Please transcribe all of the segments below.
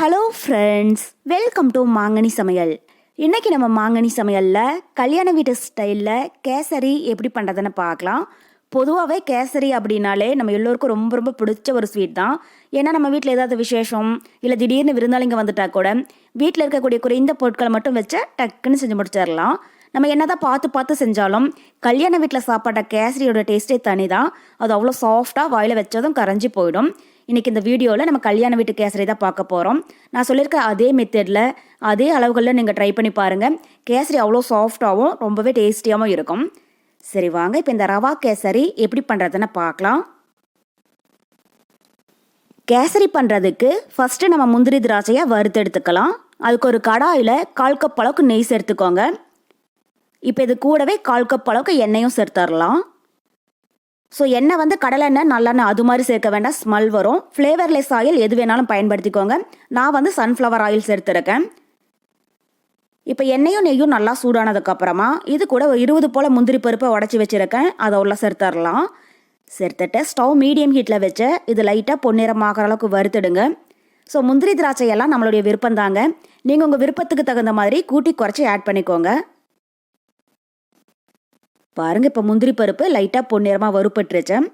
Hello friends welcome to மாங்கனி சமையல் இன்றைக்கி நம்ம மாங்கனி சமையலில் கல்யாண வீட்டு ஸ்டைலில் கேசரி எப்படி பண்ணுறதுன்னு பார்க்கலாம். பொதுவாகவே கேசரி அப்படின்னாலே நம்ம எல்லோருக்கும் ரொம்ப ரொம்ப பிடிச்ச ஒரு ஸ்வீட் தான். ஏன்னா நம்ம வீட்டில் ஏதாவது விசேஷம் இல்லை திடீர்னு விருந்தாளிங்க வந்துட்டா கூட வீட்டில் இருக்கக்கூடிய குறைந்த பொருட்களை மட்டும் வச்சு டக்குன்னு செஞ்சு முடிச்சிடலாம். நம்ம என்னதான் பார்த்து பார்த்து செஞ்சாலும் கல்யாண வீட்டில் சாப்பாட்ட கேசரியோட டேஸ்ட்டே தனி தான் அது அவ்வளோ சாஃப்டாக வாயில் வச்சதும் கரைஞ்சி போயிடும். இன்னைக்கு இந்த வீடியோவில் நம்ம கல்யாண வீட்டு கேசரி தான் பார்க்க போகிறோம் நான் சொல்லியிருக்க அதே மெத்தடில் அதே அளவுகளில் நீங்கள் ட்ரை பண்ணி பாருங்கள் கேசரி அவ்வளோ சாஃப்டாகவும் ரொம்பவே டேஸ்டியாகவும் இருக்கும். சரி வாங்க. இப்போ இந்த ரவா கேசரி எப்படி பண்ணுறதுன்னு பார்க்கலாம். கேசரி பண்ணுறதுக்கு ஃபஸ்ட்டு நம்ம முந்திரி திராட்சையை வறுத்து எடுத்துக்கலாம். அதுக்கு ஒரு கடாயில் கால் கப் அளவுக்கு நெய் சேர்த்துக்கோங்க. இப்போ இது கூடவே கால் கப் அளவுக்கு எண்ணெயும் சேர்த்துடலாம் ஸோ எண்ணெய் வந்து கடலெண்ணெய் நல்லெண்ணெய் அது மாதிரி சேர்க்க வேண்டாம். ஸ்மெல் வரும். ஃப்ளேவர்லெஸ் ஆயில் எது வேணாலும் பயன்படுத்திக்கோங்க. நான் வந்து சன்ஃப்ளவர் ஆயில் சேர்த்துருக்கேன் இப்போ எண்ணெயும் நெய்யும் நல்லா சூடானதுக்கப்புறமா இது கூட ஒரு இருபது போல் முந்திரி பருப்பை உடச்சி வச்சுருக்கேன். அதை உள்ள சேர்த்துடலாம் சேர்த்துட்டு ஸ்டவ் மீடியம் ஹீட்டில் வச்சு இது லைட்டாக பொன்னிறம் ஆகிற அளவுக்கு வறுத்துடுங்க. ஸோ முந்திரி திராட்சையெல்லாம் நம்மளுடைய விருப்பம் தாங்க. நீங்கள் உங்கள் விருப்பத்துக்கு தகுந்த மாதிரி கூட்டி குறைச்சி ஆட் பண்ணிக்கோங்க. பாருங்க இப்போ முந்திரி பருப்பு லைட்டாக பொன்னிறமாக வறுப்பட்டுருச்சேன்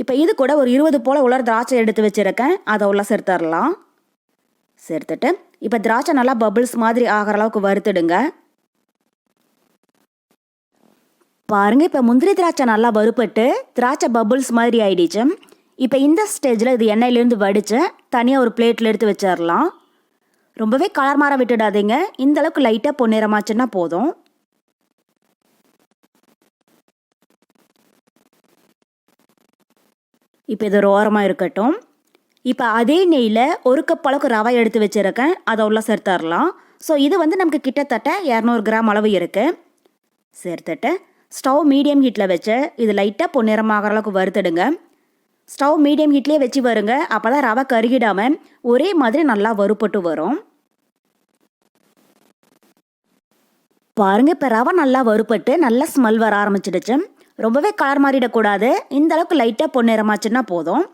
இப்போ இது கூட ஒரு இருபது போல் உலர் திராட்சை எடுத்து வச்சுருக்கேன். அதை உள்ள சேர்த்துடலாம் சேர்த்துட்டு இப்போ திராட்சை நல்லா பபிள்ஸ் மாதிரி ஆகிற அளவுக்கு வறுத்துடுங்க. பாருங்க இப்போ முந்திரி திராட்சை நல்லா வறுப்பட்டு திராட்சை பபுள்ஸ் மாதிரி ஆயிடுச்சு. இப்போ இந்த ஸ்டேஜில் இது எண்ணெயிலேருந்து வடித்து தனியாக ஒரு பிளேட்டில் எடுத்து வச்சிடலாம் ரொம்பவே கலர் மாற விட்டுடாதீங்க. இந்த அளவுக்கு லைட்டாக பொன்னிறமாச்சுன்னா போதும். இப்போ இது ஒரு ஓரமாக இருக்கட்டும். இப்போ அதே நெய்யில் ஒரு கப் அளவுக்கு ரவை எடுத்து வச்சுருக்கேன். அதை உள்ள சேர்த்துடலாம் ஸோ இது வந்து நமக்கு கிட்டத்தட்ட இரநூறு கிராம் அளவு இருக்குது சேர்த்துட்டு ஸ்டவ் மீடியம் ஹீட்டில் வச்சு இது லைட்டாக பொன்னிறமாகிற அளவுக்கு வறுத்துடுங்க. ஸ்டவ் மீடியம் ஹீட்லேயே வச்சு வருங்க. அப்போ தான் ரவை கருகிடாமல் ஒரே மாதிரி நல்லா வறுப்பட்டு வரும். பாருங்கள் இப்போ ரவை நல்லா வறுப்பட்டு நல்லா ஸ்மெல் வர ஆரம்பிச்சிடுச்சு. ரொம்பவே கலர் மாறிடக்கூடாது. இந்த அளவுக்கு லைட்டாக பொன்னிறமாச்சுன்னா போதும்.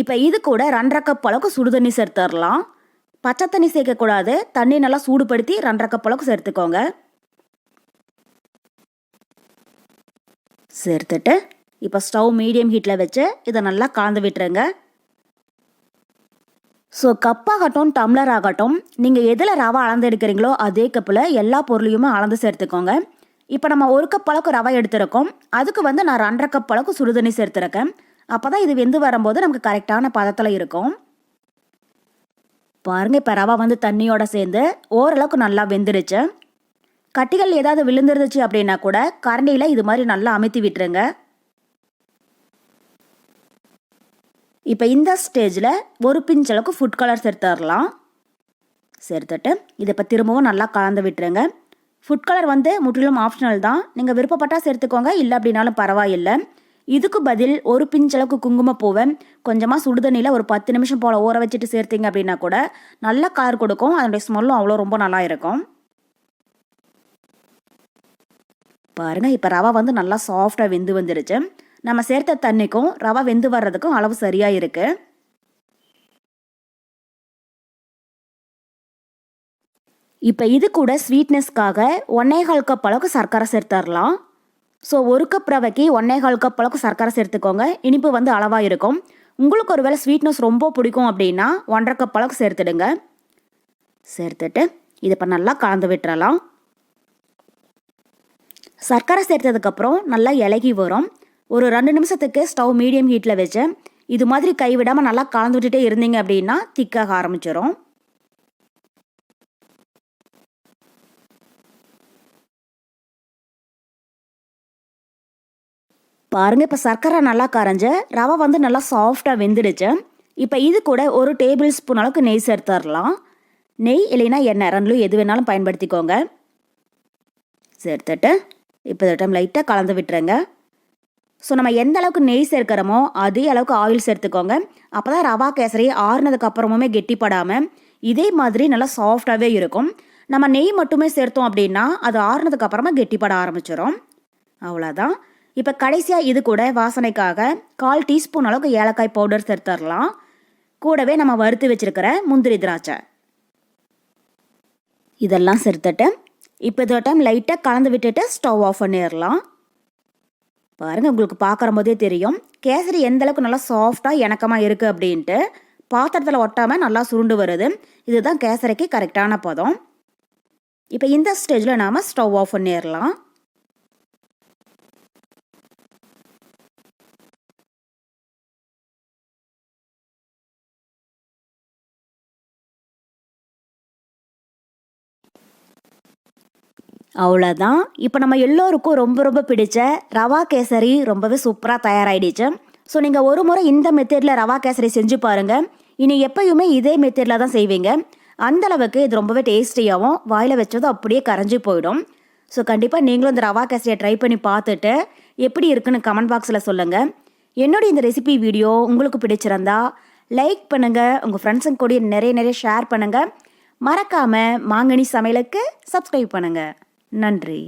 இப்போ இது கூட ரெண்டரை கப் அளவுக்கு சுடு தண்ணி சேர்த்துடலாம். பச்சை தண்ணி சேர்க்கக்கூடாது. தண்ணி நல்லா சூடுபடுத்தி ரெண்டரை கப் அளவுக்கு சேர்த்துக்கோங்க. சேர்த்துட்டு இப்போ ஸ்டவ் மீடியம் ஹீட்டில் வச்சு இதை நல்லா கலந்து விட்டுருங்க. ஸோ கப்பாகட்டும் டம்ளர் ஆகட்டும் நீங்கள் எதில் ரவை அளந்து எடுக்கிறீங்களோ அதே கப்பில் எல்லா பொருளையுமே அளந்து சேர்த்துக்கோங்க. இப்போ நம்ம ஒரு கப் அளவுக்கு ரவை எடுத்திருக்கோம். அதுக்கு வந்து நான் ரெண்டரை கப் அளவுக்கு சுடுதண்ணி சேர்த்துருக்கேன். அப்போ தான் இது வெந்து வரும்போது நமக்கு கரெக்டான பதத்தில் இருக்கும். பாருங்க இப்போ ரவை வந்து தண்ணியோட சேர்ந்து ஓரளவுக்கு நல்லா வெந்துருச்சு. கட்டிகள் ஏதாவது விழுந்துருந்துச்சு அப்படின்னா கூட கரண்டியில் இது மாதிரி நல்லா அமைத்து விட்டுருங்க. இப்போ இந்த ஸ்டேஜில் ஒரு பிஞ்ச் அளவுக்கு ஃபுட் கலர் சேர்த்துடலாம் சேர்த்துட்டு இதை இப்போ திரும்பவும் நல்லா கலந்து விட்டுருங்க. ஃபுட் கலர் வந்து முற்றிலும் ஆப்ஷனல் தான். நீங்கள் விருப்பப்பட்டால் சேர்த்துக்கோங்க. இல்லை அப்படின்னாலும் பரவாயில்லை. இதுக்கு பதில் ஒரு பிஞ்சளவுக்கு குங்குமப்பூவை கொஞ்சமாக சுடுதண்ணியில் ஒரு பத்து நிமிஷம் போல் ஊற வச்சுட்டு சேர்த்தீங்க அப்படின்னா கூட நல்ல கலர் கொடுக்கும். அதனுடைய ஸ்மெல்லும் அவ்வளோ ரொம்ப நல்லா இருக்கும். பாருங்கள் இப்போ ரவை வந்து நல்லா சாஃப்டாக வெந்து வந்துருச்சு. நம்ம சேர்த்த தண்ணிக்கும் ரவை வெந்து வர்றதுக்கும் அளவு சரியாக இருக்குது இப்போ இது கூட ஸ்வீட்னஸ்க்காக ஒன்னே கால் கப் அளவுக்கு சர்க்கரை சேர்த்துடலாம் ஸோ ஒரு கப் ரவைக்கு ஒன்னே கால் கப் அளவுக்கு சர்க்கரை சேர்த்துக்கோங்க. இனிப்பு வந்து அளவாக இருக்கும். உங்களுக்கு ஒரு வேளை ஸ்வீட்னஸ் ரொம்ப பிடிக்கும் அப்படின்னா ஒன்றரை கப் அளவுக்கு சேர்த்துடுங்க. சேர்த்துட்டு இது இப்போ நல்லா கலந்து விட்டுறலாம். சர்க்கரை சேர்த்ததுக்கப்புறம் நல்லா இலகி வரும். ஒரு ரெண்டு நிமிஷத்துக்கு ஸ்டவ் மீடியம் ஹீட்டில் வச்சு இது மாதிரி கைவிடாமல் நல்லா கலந்து விட்டுட்டே இருந்தீங்க அப்படின்னா திக்காக ஆரம்பிச்சிடும் பாருங்க இப்போ சர்க்கரை நல்லா கரைஞ்ச ரவை வந்து நல்லா சாஃப்டாக வெந்துடுச்சு. இப்போ இது கூட ஒரு டேபிள் ஸ்பூன் அளவுக்கு நெய் சேர்த்துடலாம் நெய் இல்லைன்னா எண்ணெய் ரெண்டும் எது வேணாலும் பயன்படுத்திக்கோங்க. சேர்த்துட்டு இப்போ இந்த டைம் லைட்டாக கலந்து விட்டுருங்க. ஸோ நம்ம எந்த அளவுக்கு நெய் சேர்க்கிறோமோ அதே அளவுக்கு ஆயில் சேர்த்துக்கோங்க. அப்போ தான் ரவா கேசரி ஆறுனதுக்கு அப்புறமுமே கெட்டிப்படாமல் இதே மாதிரி நல்லா சாஃப்டாகவே இருக்கும். நம்ம நெய் மட்டுமே சேர்த்தோம் அப்படின்னா அது ஆறுனதுக்கு அப்புறமா கெட்டிப்பட ஆரம்பிச்சிடும் அவ்வளோதான் இப்போ கடைசியாக இது கூட வாசனைக்காக கால் டீஸ்பூன் அளவுக்கு ஏலக்காய் பவுடர் சேர்த்துடலாம் கூடவே நம்ம வறுத்து வச்சிருக்கிற முந்திரி திராட்சை. இதெல்லாம் சேர்த்துட்டு இப்போ இதோட டைம் லைட்டாக கலந்து விட்டுட்டு ஸ்டவ் ஆஃப் பண்ணிடலாம் பாருங்கள் உங்களுக்கு பார்க்குற போதே தெரியும். கேசரி எந்த அளவுக்கு நல்லா சாஃப்டாக இணக்கமாக இருக்குது அப்படின்ட்டு பாத்திரத்தில் ஒட்டாமல் நல்லா சுருண்டு வருது. இதுதான் கேசரிக்கு கரெக்டான பதம். இப்போ இந்த ஸ்டேஜில் நாம் ஸ்டவ் ஆஃப் பண்ணிடலாம் அவ்வளோதான் இப்போ நம்ம எல்லோருக்கும் ரொம்ப ரொம்ப பிடிச்ச ரவா கேசரி ரொம்பவே சூப்பராக தயாராகிடுச்சு ஸோ நீங்கள் ஒரு முறை இந்த மெத்தேடில் ரவா கேசரி செஞ்சு பாருங்கள் இனி எப்பயுமே இதே மெத்தேடில் தான் செய்வீங்க. அந்த அளவுக்கு இது ரொம்பவே டேஸ்டியாகவும் வாயில் வச்சதும் அப்படியே கரைஞ்சி போயிடும். ஸோ கண்டிப்பாக நீங்களும் இந்த ரவா கேசரியை ட்ரை பண்ணி பார்த்துட்டு எப்படி இருக்குன்னு கமெண்ட் பாக்ஸில் சொல்லுங்கள் என்னுடைய இந்த ரெசிபி வீடியோ உங்களுக்கு பிடிச்சிருந்தா லைக் பண்ணுங்கள் உங்கள் ஃப்ரெண்ட்ஸுங்க கூட நிறைய நிறைய ஷேர் பண்ணுங்கள் மறக்காமல் மாங்கனி சமையலுக்கு சப்ஸ்கிரைப் பண்ணுங்கள் நன்றி.